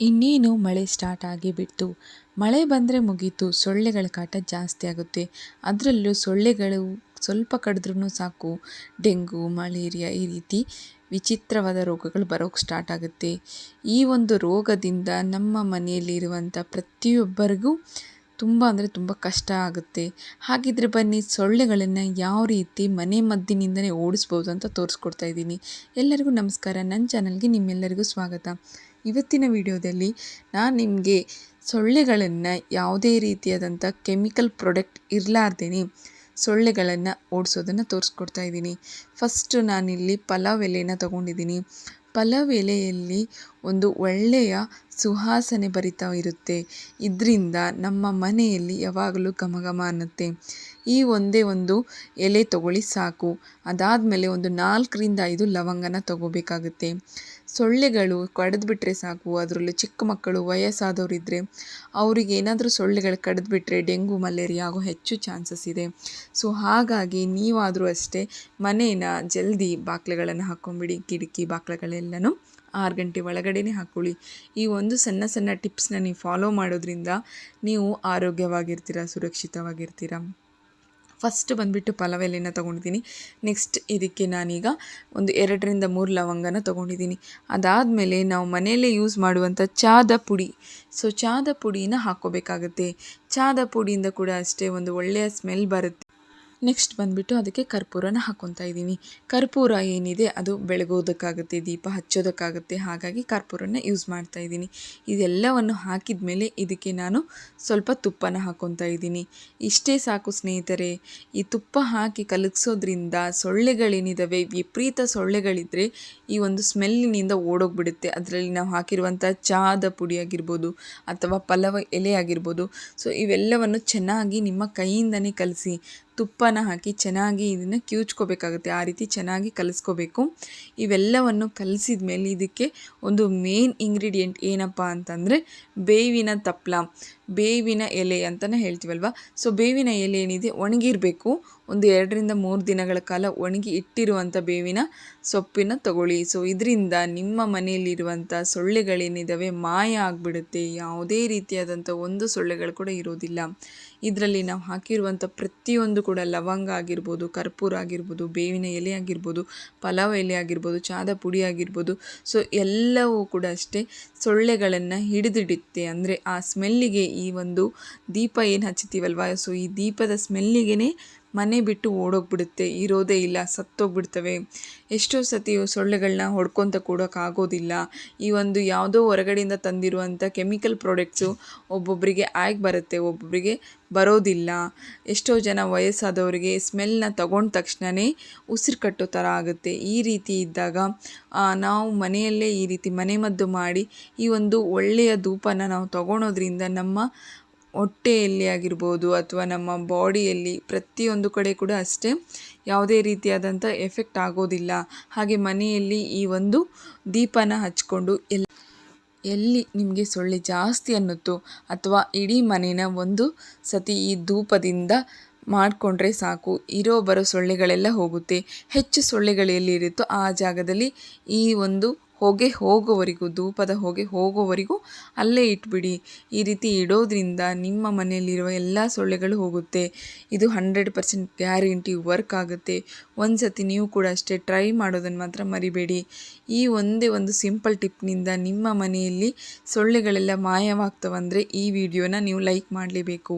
ಇನ್ನೇನು ಮಳೆ ಸ್ಟಾರ್ಟ್ ಆಗಿ ಬಿಟ್ಟು ಮಳೆ ಬಂದರೆ ಮುಗೀತು, ಸೊಳ್ಳೆಗಳ ಕಾಟ ಜಾಸ್ತಿ ಆಗುತ್ತೆ. ಅದರಲ್ಲೂ ಸೊಳ್ಳೆಗಳು ಸ್ವಲ್ಪ ಕಡಿದ್ರೂ ಸಾಕು. ಡೆಂಗು, ಮಲೇರಿಯಾ ಈ ರೀತಿ ವಿಚಿತ್ರವಾದ ರೋಗಗಳು ಬರೋಕ್ಕೆ ಸ್ಟಾರ್ಟ್ ಆಗುತ್ತೆ. ಈ ಒಂದು ರೋಗದಿಂದ ನಮ್ಮ ಮನೆಯಲ್ಲಿರುವಂಥ ಪ್ರತಿಯೊಬ್ಬರಿಗೂ ತುಂಬ ಅಂದರೆ ತುಂಬ ಕಷ್ಟ ಆಗುತ್ತೆ. ಹಾಗಿದ್ರೆ ಬನ್ನಿ, ಸೊಳ್ಳೆಗಳನ್ನು ಯಾವ ರೀತಿ ಮನೆ ಮದ್ದಿನಿಂದಲೇ ಓಡಿಸ್ಬೋದು ಅಂತ ತೋರಿಸ್ಕೊಡ್ತಾ ಇದ್ದೀನಿ. ಎಲ್ಲರಿಗೂ ನಮಸ್ಕಾರ. ನನ್ನ ಚಾನಲ್ಗೆ ನಿಮ್ಮೆಲ್ಲರಿಗೂ ಸ್ವಾಗತ. ಇವತ್ತಿನ ವಿಡಿಯೋದಲ್ಲಿ ನಾನು ನಿಮಗೆ ಸೊಳ್ಳೆಗಳನ್ನು ಯಾವುದೇ ರೀತಿಯಾದಂಥ ಕೆಮಿಕಲ್ ಪ್ರಾಡಕ್ಟ್ ಇರಲಾರ್ದೇ ಸೊಳ್ಳೆಗಳನ್ನು ಓಡಿಸೋದನ್ನು ತೋರಿಸ್ಕೊಡ್ತಾ ಇದ್ದೀನಿ. ಫಸ್ಟು ನಾನಿಲ್ಲಿ ಪಲಾವ್ ಎಲೆನ ತೊಗೊಂಡಿದ್ದೀನಿ. ಪಲಾವ್ ಎಲೆಯಲ್ಲಿ ಒಂದು ಒಳ್ಳೆಯ ಸುಹಾಸನೆ ಬರಿತಾ ಇರುತ್ತೆ. ಇದರಿಂದ ನಮ್ಮ ಮನೆಯಲ್ಲಿ ಯಾವಾಗಲೂ ಘಮ ಘಮ ಅನ್ನುತ್ತೆ. ಈ ಒಂದೇ ಒಂದು ಎಲೆ ತಗೊಳ್ಳಿ ಸಾಕು. ಅದಾದಮೇಲೆ ಒಂದು ನಾಲ್ಕರಿಂದ ಐದು ಲವಂಗನ ತಗೋಬೇಕಾಗುತ್ತೆ. ಸೊಳ್ಳೆಗಳು ಕಡಿದ್ಬಿಟ್ರೆ ಸಾಕು, ಅದರಲ್ಲೂ ಚಿಕ್ಕ ಮಕ್ಕಳು ವಯಸ್ಸಾದವರಿದ್ದರೆ ಅವರಿಗೆ ಏನಾದರೂ ಸೊಳ್ಳೆಗಳು ಕಡಿದ್ಬಿಟ್ರೆ ಡೆಂಗು, ಮಲೇರಿಯಾ ಆಗೋ ಹೆಚ್ಚು ಚಾನ್ಸಸ್ ಇದೆ. ಸೊ ಹಾಗಾಗಿ ನೀವಾದರೂ ಅಷ್ಟೇ ಮನೇನ ಜಲ್ದಿ ಬಾಗಿಲುಗಳನ್ನು ಹಾಕ್ಕೊಂಬಿಡಿ, ಕಿಟಕಿ ಬಾಗಿಲುಗಳೆಲ್ಲನೂ ಆರು ಗಂಟೆ ಒಳಗಡೆನೇ ಹಾಕ್ಕೊಳ್ಳಿ. ಈ ಒಂದು ಸಣ್ಣ ಸಣ್ಣ ಟಿಪ್ಸ್ನ ನೀವು ಫಾಲೋ ಮಾಡೋದ್ರಿಂದ ನೀವು ಆರೋಗ್ಯವಾಗಿರ್ತೀರ, ಸುರಕ್ಷಿತವಾಗಿರ್ತೀರ? ಫಸ್ಟ್ ಬಂದುಬಿಟ್ಟು ಪಲಾವ್ ಎಲೆನ ತೊಗೊಂಡಿದ್ದೀನಿ. ನೆಕ್ಸ್ಟ್ ಇದಕ್ಕೆ ನಾನೀಗ ಒಂದು ಎರಡರಿಂದ ಮೂರು ಲವಂಗನ ತೊಗೊಂಡಿದ್ದೀನಿ. ಅದಾದಮೇಲೆ ನಾವು ಮನೆಯಲ್ಲೇ ಯೂಸ್ ಮಾಡುವಂಥ ಚಾದ ಪುಡಿ. ಸೊ ಚಾದ ಪುಡಿನ ಹಾಕೋಬೇಕಾಗತ್ತೆ ಚಾದ ಪುಡಿಯಿಂದ ಕೂಡ ಅಷ್ಟೇ ಒಂದು ಒಳ್ಳೆಯ ಸ್ಮೆಲ್ ಬರುತ್ತೆ. ನೆಕ್ಸ್ಟ್ ಬಂದುಬಿಟ್ಟು ಅದಕ್ಕೆ ಕರ್ಪೂರನ ಹಾಕ್ಕೊತಾ ಇದ್ದೀನಿ. ಕರ್ಪೂರ ಏನಿದೆ ಅದು ಬೆಳಗೋದಕ್ಕಾಗುತ್ತೆ, ದೀಪ ಹಚ್ಚೋದಕ್ಕಾಗುತ್ತೆ, ಹಾಗಾಗಿ ಕರ್ಪೂರನ ಯೂಸ್ ಮಾಡ್ತಾ ಇದ್ದೀನಿ. ಇದೆಲ್ಲವನ್ನು ಹಾಕಿದ ಮೇಲೆ ಇದಕ್ಕೆ ನಾನು ಸ್ವಲ್ಪ ತುಪ್ಪನ ಹಾಕ್ಕೊತಾ ಇದ್ದೀನಿ. ಇಷ್ಟೇ ಸಾಕು ಸ್ನೇಹಿತರೆ, ಈ ತುಪ್ಪ ಹಾಕಿ ಕಲಗಿಸೋದ್ರಿಂದ ಸೊಳ್ಳೆಗಳೇನಿದ್ದಾವೆ ವಿಪರೀತ ಸೊಳ್ಳೆಗಳಿದ್ದರೆ ಈ ಒಂದು ಸ್ಮೆಲ್ಲಿನಿಂದ ಓಡೋಗ್ಬಿಡುತ್ತೆ. ಅದರಲ್ಲಿ ನಾವು ಹಾಕಿರುವಂಥ ಚಹಾದ ಪುಡಿ ಆಗಿರ್ಬೋದು ಅಥವಾ ಪಲವ ಎಲೆ ಆಗಿರ್ಬೋದು. ಸೊ ಇವೆಲ್ಲವನ್ನು ಚೆನ್ನಾಗಿ ನಿಮ್ಮ ಕೈಯಿಂದನೇ ಕಲಸಿ ತುಪ್ಪನ ಹಾಕಿ ಚೆನ್ನಾಗಿ ಇದನ್ನು ಕಿವುಚ್ಕೋಬೇಕಾಗುತ್ತೆ. ಆ ರೀತಿ ಚೆನ್ನಾಗಿ ಕಲಿಸ್ಕೋಬೇಕು. ಇವೆಲ್ಲವನ್ನು ಕಲಸಿದ ಮೇಲೆ ಇದಕ್ಕೆ ಒಂದು ಮೇನ್ ಇಂಗ್ರೀಡಿಯೆಂಟ್ ಏನಪ್ಪ ಅಂತಂದರೆ ಬೇವಿನ ತಪ್ಪಲ ಬೇವಿನ ಎಲೆ ಅಂತಲೇ ಹೇಳ್ತೀವಲ್ವ? ಸೊ ಬೇವಿನ ಎಲೆ ಏನಿದೆ, ಒಣಗಿರಬೇಕು. ಒಂದು ಎರಡರಿಂದ ಮೂರು ದಿನಗಳ ಕಾಲ ಒಣಗಿ ಇಟ್ಟಿರುವಂಥ ಬೇವಿನ ಸೊಪ್ಪಿನ ತಗೊಳ್ಳಿ. ಸೊ ಇದರಿಂದ ನಿಮ್ಮ ಮನೆಯಲ್ಲಿರುವಂಥ ಸೊಳ್ಳೆಗಳೇನಿದ್ದಾವೆ ಮಾಯ ಆಗಿಬಿಡುತ್ತೆ. ಯಾವುದೇ ರೀತಿಯಾದಂಥ ಒಂದು ಸೊಳ್ಳೆಗಳು ಕೂಡ ಇರೋದಿಲ್ಲ. ಇದರಲ್ಲಿ ನಾವು ಹಾಕಿರುವಂಥ ಪ್ರತಿಯೊಂದು ಕೂಡ ಲವಂಗ ಆಗಿರ್ಬೋದು, ಕರ್ಪೂರ ಆಗಿರ್ಬೋದು, ಬೇವಿನ ಎಲೆ ಆಗಿರ್ಬೋದು, ಪಲಾವ್ ಎಲೆ ಆಗಿರ್ಬೋದು, ಚಾದ ಪುಡಿ ಆಗಿರ್ಬೋದು. ಸೊ ಎಲ್ಲವೂ ಕೂಡ ಅಷ್ಟೇ ಸೊಳ್ಳೆಗಳನ್ನು ಹಿಡಿದಿಡುತ್ತೆ. ಅಂದರೆ ಆ ಸ್ಮೆಲ್ಲಿಗೆ ಈ ಒಂದು ದೀಪ ಏನು ಹಚ್ಚುತ್ತೀವಲ್ವ ಸೊ ಈ ದೀಪದ ಸ್ಮೆಲ್ಲಿಗೆ ಮನೆ ಬಿಟ್ಟು ಓಡೋಗ್ಬಿಡುತ್ತೆ, ಇರೋದೇ ಇಲ್ಲ, ಸತ್ತೋಗ್ಬಿಡ್ತವೆ. ಎಷ್ಟೋ ಸತಿ ಸೊಳ್ಳೆಗಳನ್ನ ಹೊಡ್ಕೊತ ಕೂಡೋಕ್ಕಾಗೋದಿಲ್ಲ ಈ ಒಂದು ಯಾವುದೋ ಹೊರಗಡೆಯಿಂದ ತಂದಿರುವಂಥ ಕೆಮಿಕಲ್ ಪ್ರಾಡಕ್ಟ್ಸು ಒಬ್ಬೊಬ್ಬರಿಗೆ ಆಗಿ ಬರುತ್ತೆ ಒಬ್ಬೊಬ್ಬರಿಗೆ ಬರೋದಿಲ್ಲ. ಎಷ್ಟೋ ಜನ ವಯಸ್ಸಾದವರಿಗೆ ಸ್ಮೆಲ್ನ ತಗೊಂಡ ತಕ್ಷಣವೇ ಉಸಿರು ಕಟ್ಟೋ ಥರ ಆಗುತ್ತೆ. ಈ ರೀತಿ ಇದ್ದಾಗ ನಾವು ಮನೆಯಲ್ಲೇ ಈ ರೀತಿ ಮನೆಮದ್ದು ಮಾಡಿ ಈ ಒಂದು ಒಳ್ಳೆಯ ಧೂಪನ ನಾವು ತಗೊಳೋದ್ರಿಂದ ನಮ್ಮ ಹೊಟ್ಟೆಯಲ್ಲಿ ಆಗಿರ್ಬೋದು ಅಥವಾ ನಮ್ಮ ಬಾಡಿಯಲ್ಲಿ ಪ್ರತಿಯೊಂದು ಕಡೆ ಕೂಡ ಅಷ್ಟೇ ಯಾವುದೇ ರೀತಿಯಾದಂಥ ಎಫೆಕ್ಟ್ ಆಗೋದಿಲ್ಲ. ಹಾಗೆ ಮನೆಯಲ್ಲಿ ಈ ಒಂದು ದೀಪನ ಹಚ್ಕೊಂಡು ಎಲ್ಲಿ ಎಲ್ಲಿ ನಿಮಗೆ ಸೊಳ್ಳೆ ಜಾಸ್ತಿ ಅನ್ನುತ್ತೋ ಅಥವಾ ಇಡೀ ಮನೇನ ಒಂದು ಸತಿ ಈ ಧೂಪದಿಂದ ಮಾಡಿಕೊಂಡ್ರೆ ಸಾಕು. ಇರೋ ಬರೋ ಸೊಳ್ಳೆಗಳೆಲ್ಲ ಹೋಗುತ್ತೆ. ಹೆಚ್ಚು ಸೊಳ್ಳೆಗಳು ಎಲ್ಲಿರುತ್ತೋ ಆ ಜಾಗದಲ್ಲಿ ಈ ಒಂದು ಹೊಗೆ ಹೋಗೋವರೆಗೂ, ಧೂಪದ ಹೊಗೆ ಹೋಗೋವರೆಗೂ ಅಲ್ಲೇ ಇಟ್ಬಿಡಿ. ಈ ರೀತಿ ಇಡೋದ್ರಿಂದ ನಿಮ್ಮ ಮನೆಯಲ್ಲಿರುವ ಎಲ್ಲ ಸೊಳ್ಳೆಗಳು ಹೋಗುತ್ತೆ. ಇದು ಹಂಡ್ರೆಡ್ ಪರ್ಸೆಂಟ್ ಗ್ಯಾರಂಟಿ ವರ್ಕ್ ಆಗುತ್ತೆ. ಒಂದು ಸತಿ ನೀವು ಕೂಡ ಅಷ್ಟೇ ಟ್ರೈ ಮಾಡೋದನ್ನು ಮಾತ್ರ ಮರಿಬೇಡಿ. ಈ ಒಂದೇ ಒಂದು ಸಿಂಪಲ್ ಟಿಪ್ನಿಂದ ನಿಮ್ಮ ಮನೆಯಲ್ಲಿ ಸೊಳ್ಳೆಗಳೆಲ್ಲ ಮಾಯವಾಗ್ತವಂದರೆ ಈ ವಿಡಿಯೋನ ನೀವು ಲೈಕ್ ಮಾಡಲೇಬೇಕು.